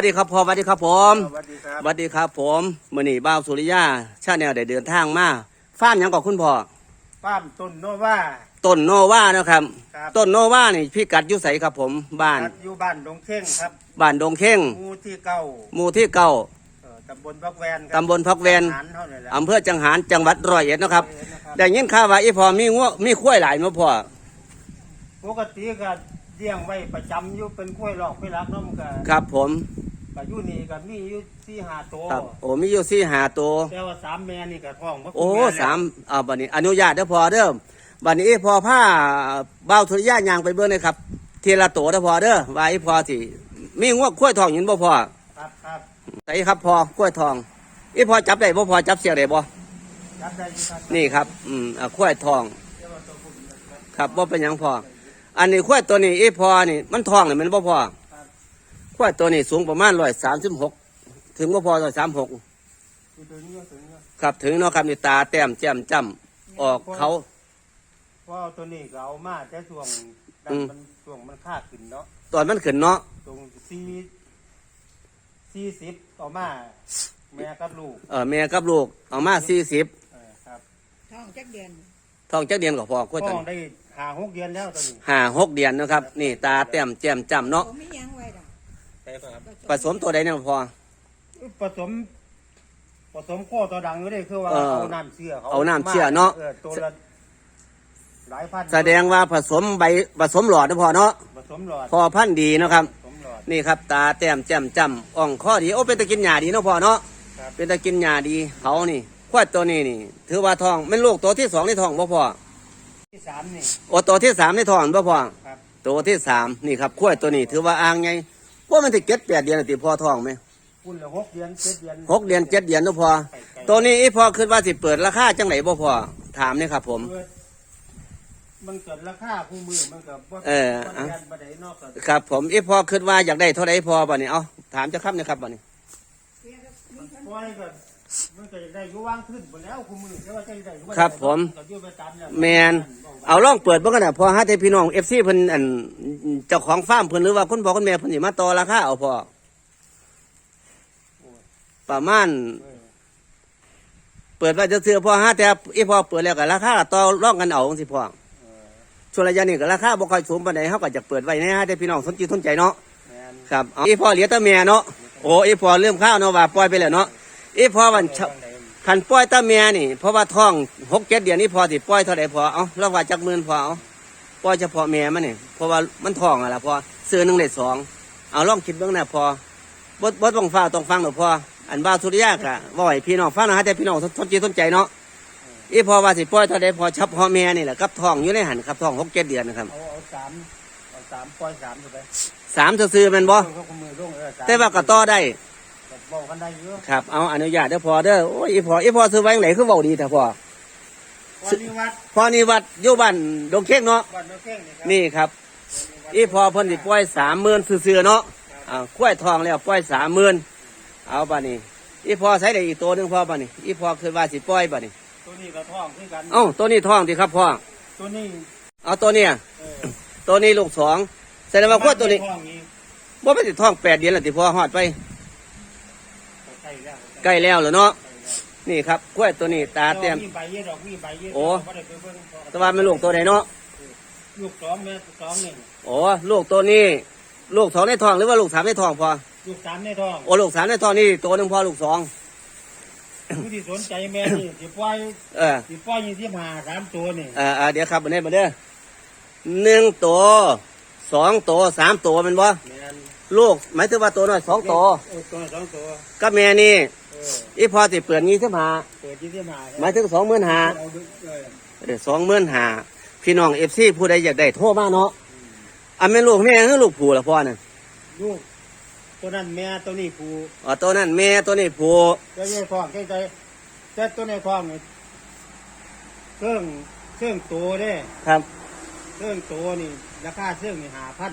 วัสดีครับพ่อสวัสดีครับผมสวัสดีครับสวัสดีครับ ผมมื่อนี้บ่าวสุริยาชาแนลได้เดินทางมาฟ้าร์มหยังกับคุณพ่อป้ามต้นโนวา ต้นโนวานะครับครับ ต้นโนวานี่พี่กัดอยุใสครับผม บ้านครับอยู่บ้านดงเข่งครับบ้านดงเข่งหมู่ที่เก้าหมู่ที่เก้าเอ่อตำบลพักแวนตำบลพักแวนหารเท่านั้นแหละอำเภอจังหารจังหวัดร้อยเอ็ดนะครับเออนะครับได้ยินข่าวว่าอีพอมีงัวมีข้วยหลายมาพ่อปกติก็เลี้ยงไว้ประจำอยู่เป็นกล้วยหลอกกล้วยรักเน้องก็ครับผม ก็อยู่นี่ก็มีอยู่สี่ห้าตัวครับโอ้มีอยู่สี่หาตัว แต่ว่าสามแม่นี่ก็ท้องบ่โอ้แแล้วสามอ่าบัดนี้ อนุญาตเด้อพอเด้อบัดนี้อีพอผ้าเบ้าวสุริยายางไปเบิ่งเลยครับทีละตัวเด้อพอเด้อว่าอีพอสิมีงัวข้วยทองอยู่บ่พอครับครับใส่ครับพอกล้วยทองอีพอจับได้บ่พอจับเสียได้บ่รับได้อยู่ครับนี่ครับอืมอ่ากล้วยทอง แต่ว่าตัวผู้นะครับครับบ่เป็นหยังพออันนี้กล้วยตัวนี้อีพอนี่มันทองนี่มันบ่พอครับกล้ วยตัวนี้สูงประมาณ136ถึงบ่พอ136อยู่ตัวนี้อยู่ตัวนี้ครับถึงเนาะครับนี่ตาแต้มแจ่มจ้ำออกเขาเพราะเอาตัวนี้ก็เอามาแต่ช่วงดัอืนมมันช่วงมันค่าขึ้นเนาะตอนมันขึ้นเนาะตรงสี่สี่สิบต่อมาแม่กับลูกเออแม่กับลูกเอามา40เออครับท้องจักเดือนทองจักเดือนก็พอกล้วยตัวท้องนี้ได้หาหกเดือนแล้วตอนนี้ห้าหกเดือนนะครับ นี่ตาแต้มแจ่มจ้ำเนาะ ครับผสมตัวใดเนี่ยพอผสมผสมข้อตัวดังอยู่เลยคือว่าเออเอาน้ำเชื่อเขาเอาน้ำเชื่อเนาะ ออตัวละหลายพันแสดงว่าผสมใบผสมหลอดนะพอเนาะผสมหลอดพอพันธุ์ดีเนาะครับ ผสมหลอด นี่ครับตาแต้มแจ่มจ้ำอ่องข้อดีโอ้เป็นตะกินหญ้าดีเนาะพอเนาะครับ เป็นตะกินหญ้าดีเขานี่ควายตัวนี้นี่ ถือว่าทองเป็นลูกตัวที่สองในท้องบ่พอที่สามนี่ โอ้ตัวที่สามในท้องบ่พอครับ ตัวที่สามนี่ครับควายตัวนี้ ถือว่าอ่างไง ว่ามันจะเก็ดแปดเดือนน่ะติพอท้องไหมคุณละหกเดือนเจ็ดเดือนหกเดือนเจ็ดเดือนเนาะพอไก่ไก่ตัวนี้อีพอคิดว่าสิเปิดราคาจังไหนบ่พอถามนี่ครับ ผมเกิดมันเกิดราคาคู่มือมันเกิดว่าเออบ่ได้ยันบ่ได้นอกก็ครับ ผมอีพอคิดว่าอยากได้เท่าไรพอบ่นี่เอาถามจะครับนะครับบ่นี่ปล่อยก็ มันก็จะได้อยู่ว่างขึ้นหมดแล้วคู่มือแต่ว่าจะได้อยู่ครับผม ก็อยู่ไปตามแล้วแมนเอาลองเปิดเบิ่งกันน่ะพอหาแต่พี่น้อง FC เพิ่นอันเจ้าของฟาร์มเพิ่นหรือว่าคุณพ่อคุณแม่เพิ่นสิมาต่อราคาเอาพอประมาณ เออเปิดไว้จะซื้อๆพอหาแต่อีพอเปิดแล้วก็ราคาต่อรองกันเอาจังซี่พอเออช่วงระยะนี้ก็ราคาบ่ค่อยสูงปานใดเฮาก็จะเปิดไว้ให้หาแต่พี่น้องสนใจสนใจเนาะ แมนครับเอาอีพอเหลือแต่แม่เนาะ โอ้อีพอเริ่มข้าวเนาะว่าปล่อยไปแล้วเนาะ อีพอวันเช้าจังใดคันปล่อยตาเมียนี่ เพราะว่าท้องหกเจ็ดเดือนนี่พอสิปล่อยเท่าไหร่พอเอาเราว่าจักหมื่นพอเอาปล่อยเฉพาะเมียมันนี่เพราะว่ามันท้องอะล่ะพอซื้อหนึ่งได้สองเอาลองคิดเบื้องหน้าพอบดบดต้องฟ้าต้องฟังหรอกพออันบ้าวสุริยะกะว่าให้พี่น้องฟังนะฮะแต่พี่น้องสนใจสนใจเนาะอีพอว่าสิปล่อยเท่าไหร่พอเฉพาะเมียนี่แหละกับท้องอยู่ในหันครับท้องหกเจ็ดเดือนนะครับเอาเอาสามเอาสามปล่อยสามถูกไหมสามซื้อๆแมันบ่เขาก็มือลงเออสมแต่ว่าก็ต่อได้ก็ บอกกันได้เยอะครับเอาอนุญาตเด้อพอเด้อโอ้ยอีพออีพอซื้อไว้ไหนคือเว้าดีแต่พอวันนี้วัดพอนี่วัดอยู่บ้านดงเค้กเนาะวัดโนเข่งนี่ครับนี่ครับอีพอเพิ่นสิปล่อยสามหมื่นซื่อๆเนาะอ่ากล้วยทองแล้วปล่อยสามหมื่นเอาป่ะนี่อีพอใช้ได้อีกตัวหนึงพอป่ะนี่อีพอคือว่าสิปล่อยป่ะนี่ตัวนี้ก็ท้องคือกันเอ้าตัวนี้ทองดีครับพ่อตัวนี้เอาตัวเนี้ยเออตัวนี้ลูกสองแสดงว่าขั้วตัวนี้ท้องนี้บ่เป็นสิทองแปดเดือนแล้วติพอฮอดไปใกล้แล้ว ใกล้แล้วเหรอเนาะนี่ครับกล้วยตัวนี้ตาเต็มมีใบเยอะดอกมีใบเยอะโอ้ บ่ได้ไปเบิ่งพอแต่ว่ามันลูกตัวไหนเนาะลูกสองแม่สองหนึ่งโอ้ลูกตัวนี้ ลูกสองในท้องหรือว่าลูกสามในท้องพอลูกสามในท้องโอ้ลูกสามในท้องนี่ตัวหนึงพอลูกสองผู้ที่สนใจแม่นี่สิปล่อยเออ สิปล่อยยี่สิบห้าสามตัวนี่เอ่าเดี๋ยวครับบันนี้บันเด้อหนึ่งตัวสองตัวสามตัวแมันบ่แม่นลูกหมายถึงว่าตัวน้อยสองตัวเออตัวสองตัวก็แม่นี่ เอออีพอสิเปิดงี้ใช่ไหมเปิดยี่สิบห้าหมายถึงสองหมื่นหาเอาดูเออสองหมื่นหาพี่น้องเอฟซีผู้ใดอยากได้โทรมาเนาะอันแม่นลูกแม่คือลูกผู้ละพ่อน่ะลูกตัวนั้นแม่ตัวนี้ผูอ๋อตัวนั้นแม่ตัวนี้ผู้ตัวนี้ท้องใกล้ๆแต่ตัวในท้องนี่เครื่องเครื่องตัวเด้ครับ เครื่องตัวนี่ราคาเครื่องนี่หาพัน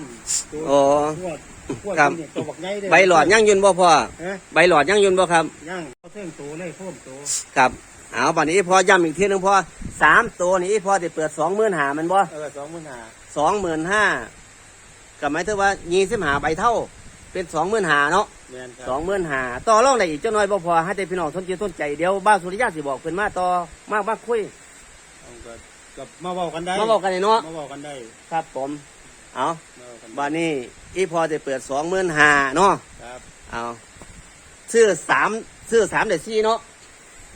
ตัวอ๋อพว กพวกครับนี่ตัวบักใหญ่เด้ใบหลอดยังยืนบ่พ่อเอ๊ะใบหลอดยังยืนบ่ครับยังเอาเครื่องตัวเลยเพิ่มตัวครับเอาบัดนี้พอย้ำอีกทีหนึงพอสามตัวนี่อีพอจะเปิดสองหมื่นหามันบ่เออสองหมื่นห้าสองหมื่นห้าก็หมายถึงว่ายี่สิบหาใบเท่า เป็นสองหมื่นหาเนาะเแม่นครับสองหมื่นหาต่อรองได้อีกเจ้าน้อยบ่พอให้แต่พี่น้องสนใจสนใจเดี๋ยวบ้านสุริยะสิบอกเพิ่นมาต่อมากมากคุยเอาก็ก็มาเว้ากันได้มาบอกกันเลยเนาะมาเว้ากันได้ครับผม เอามาเว้ากันได้บ้านนี้อีพอจะเปิดสองหมื่นหาเนาะครับเอาซื้อสามซื้อสามเด็ดสี่เนาะ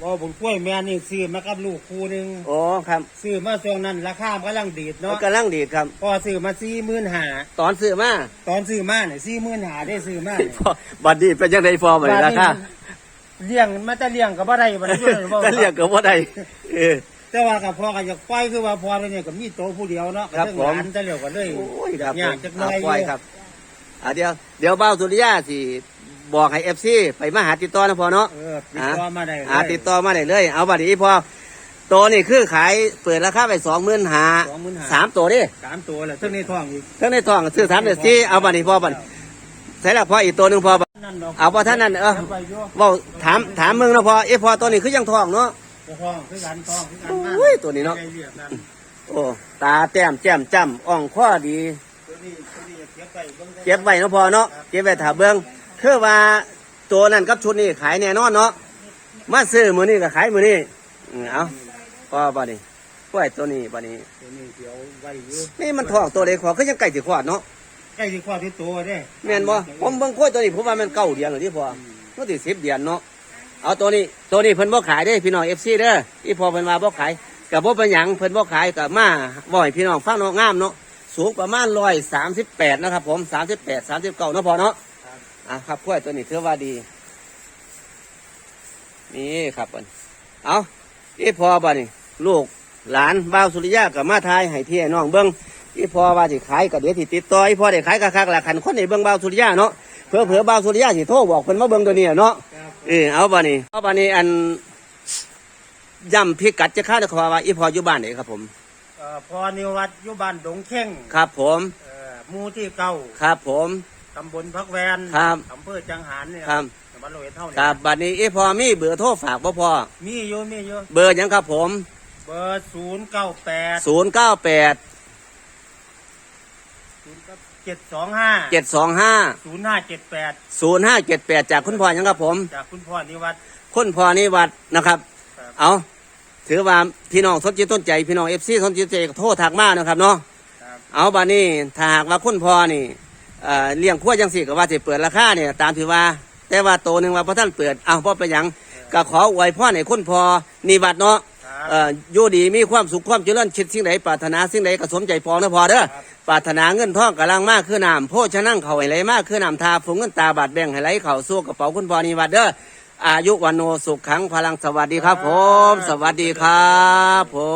ว่าผมกล้วยแม่นี่ซื้อมากับลูกคู่หนึงโอ้ครับซื้อมาช่วงนั้นราคามันกำลังดีดมันเนาะกำลังดีดครับพอซื้อมาสี่หมื่นหาตอนซื้อมาตอนซื้อมาเนี่ยสี่หมื่นหาได้ซื้อมาเนี่ยพอบัดนี้เป็นยังไงพอไหมราคาเลี้ยงมันจะเลี้ยงกับบ่ได้บ่ได้อยู่เลยบ่ก็เรียกก็บ่ได้เออ แต่ว่ากับพ่อก็อยากปล่อยคือว่าพ่อเนี่ยก็มีโตผู้เดียวเนาะครับก็ผม เรื่องหลานจะเลี้ยวกันเลยโอ้ยครับยากจักหน่เอาอยปล่อยครับอะเดี๋ยวเดี๋ยวเบ้าสุริยะสิบอกให้เอฟซีไปมาหาติดต่อนะพอเนาะ เออติดต่อมาได้เลยหาติดต่อมาได้เลย เอาบัดนี้พอตัวนี่คือขายเปิดราคาไปสองหมื่นหาสองหมื่นหาสามตัวดิสามตัวแหละทั้งในท้องอีกทั้งในท้องซื้อสามเดือนสี่เอาบัดนี้พอบัดใส่ละพออีกตัวหนึ่งพอบัด นั่นดอกเอาพอท่านนั้นเออไปอยู่เว่าถามถามมึงนะพอเอ้พอตัวนี้คือยังท้องเนาะ ท้องคือกันท้องคือกันโอ้ยตัวนี้เนาะใกล้เรียกกันโอ้ตาแต้มแจ่มจ้ำอ่องข้อดี ตัวนี้ตัวนี้เก็บไปเบิ่งด้เก็บไว้เนาะพอเนาะเก็บไว้ถาเบิ้งคือว่าตัวนั้นกับชุดนี้ขายแน่นอนเนาะมาซื้อมือนี้ก็ขายมือนี้อืมเอาพอบัดนี้กล้วยตัวนี้บัดนี้ ตัวนี้เดี๋ยวไว้อยู่นี่มันท้องตัวเล็กขอคือยังไก่สิขวาดเนาะใกล้สิคลอดที่ตัวเด้แม่นบ่ผมเบิ่งกล้วยตัวนี้ผมว่ามันเก้าเดือนหรือที่พอมันติสิบเดือนเนาะ เอาตัวนี้ตัวนี้เพิ่นบ่ขายเด้พี่น้องเอฟซีเด้ออีพอเพิ่นว่าบ่ขายกับบ่เป็นหยังเพิ่นบ่ขายกับมาบ่ให้พี่น้องฟังเนาะงามเนาะสูงประมาณร้อยสามสิบแปดนะครับ ผมสามสิบแปดสามสิบเก้าเนาะพอเนาะครับอะครับกล้วยตัวนี้ถือว่าดี นี่ครับอันเอาอีพอบ่นี่ลูกหลานบ่าวสุริยะกับมาทายให้พี่ให้น้องเบิ้งอีพอว่าสิขายก็เดี๋ยวสิติดต่ออีพอได้ขายคักๆละคันคนได้เบิ้งบ่าวสุริยะเนาะเผื่อเผื่อๆบ่าวสุริยะสิโทรบอกเพิ่นมาเบิ้งตัวนี้เนาะครับ เออเอาบ่นี่เอาบ่นี่อันย้ำพิกัดจะค่าได้ขอว่าอีพออยู่บ้านไหนครับผมเอ่อพอนิวัฒน์อยู่บ้านดงเข่งครับ ผมเอ่อหมู่ที่เก้าครับผม ตำบลพักแวนครับอำเภอจังหารเนี่ยครับ จังหวัดร้อยเอ็ดเท่าคเนี่ยรับบัดนี้อีพอมีเบอร์โทรฝากบ่พอมีอยู่มีอยู่เบอร์หยังครับผม เบอร์ศูนย์เก้าแปดศูนย์เก้าแปดศูนย์เจ็ดสองห้าเจ็ดสองห้าศูนย์ห้าเจ็ดแปดศูนย์ห้าเจ็ดแปดจากคุณพ่อหยังครับผม จากคุณพ่อนิวัฒน์ คุณพ่อนิวัฒน์นะครับ ครับ เอาถือว่าพี่น้องสนใจต้นใจพี่น้องเอฟซีสนใจต้นใจก็โทษทากมากนะครับเนาะ ครับเอาบานี้ถ้าหากว่าคุณพ่อนี่เอ่อเลี้ยงขั้วจังสี่ก็ว่าจะเปิดราคาเนี่ยตามที่ว่า แต่ว่าโตหนึ่งว่าพระท่านเปิดเอาพ่อไปนหยังก็ขออวยพ่อในคุณพ่อนิวัฒน์เนาะครับ เอ่ออยู่ดีมีความสุขความเจริญคิดสิ่งใดปรารถนาสิ่งใดก็สมใจพอนะพอเด้อครับปรารถนาเงินทองกำลังมากคือน้ำโพชะนั่งเขาให้ไหลมากคือน้ำทาฝงเงินตาบาดแบ่งให้ไหลเข่าสู้กระเป๋าคุณพ่อนิวัฒน์เด้ออายุวันโนสุขขังพลังสวัสดีครับ ผม สวัสดีครับผม